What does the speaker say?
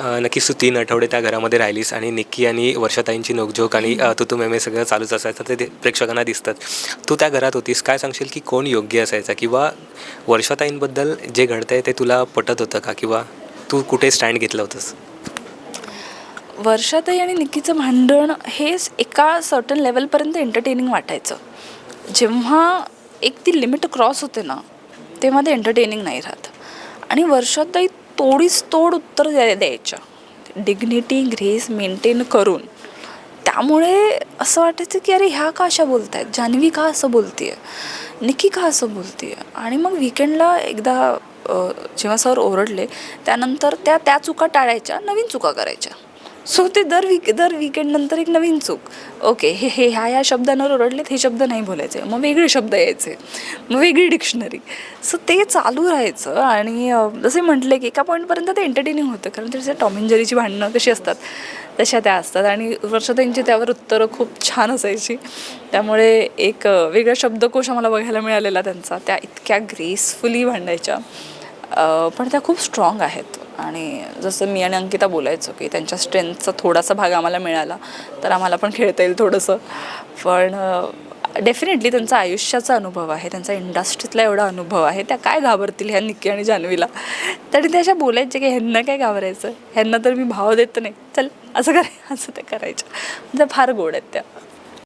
नक्की नक्कीच तू तीन आठवडे त्या घरामध्ये राहिलीस आणि निक्की आणि वर्षाताईंची नोकझोक आणि अ, तू तू मेमे सगळं चालूच असायचं ते ते प्रेक्षकांना दिसतात. तू त्या घरात होतीस काय सांगशील की कोण योग्य असायचा? किंवा वर्षाताईंबद्दल जे घडतंय ते तुला पटत होतं का? किंवा तू कुठे स्टँड घेतलं होतंस? वर्षाताई आणि निक्कीचं भांडण हेच एका सर्टन लेवलपर्यंत एंटरटेनिंग वाटायचं. जेव्हा एक ती लिमिट क्रॉस होते ना तेव्हा ते एंटरटेनिंग नाही राहत. आणि वर्षाताई तोडीस तोड उत्तर द्या द्यायच्या डिग्निटी ग्रेस मेंटेन करून. त्यामुळे असं वाटायचं की अरे ह्या का अशा बोलत आहेत जान्हवी का असं बोलते निकी का असं बोलते आणि मग विकेंडला एकदा जेव्हा सर ओरडले त्यानंतर त्या त्या चुका टाळायच्या नवीन चुका करायच्या. सो ते दर वीक दर विकेंडनंतर एक नवीन चूक. ओके हे हे ह्या ह्या शब्दांवर ओरडलेत हे शब्द नाही बोलायचे. मग वेगळे शब्द यायचे. मग वेगळी डिक्शनरी सो ते चालू राहायचं आणि जसे म्हटले की एका पॉईंटपर्यंत ते एंटरटेनिंग होतं. कारण त्याचे टॉम भांडणं कशी असतात तशा त्या असतात. आणि वर्षाताईंची त्यावर उत्तरं खूप छान असायची. त्यामुळे एक वेगळा शब्दकोश आम्हाला बघायला मिळालेला त्यांचा. त्या इतक्या ग्रेसफुली भांडायच्या. पण त्या खूप स्ट्रॉंग आहेत. आणि जसं मी आणि अंकिता बोलायचो की त्यांच्या स्ट्रेंथचा थोडासा भाग आम्हाला मिळाला तर आम्हाला पण खेळता येईल थोडंसं. पण डेफिनेटली त्यांचा आयुष्याचा अनुभव आहे त्यांचा इंडस्ट्रीतला एवढा अनुभव आहे त्या काय घाबरतील ह्या निक्की आणि जान्हवीला? तरी त्या अशा बोलायचे की ह्यांना काय घाबरायचं? ह्यांना तर मी भाव देत नाही. चल असं कराय असं ते करायचं म्हणजे फार गोड आहेत त्या.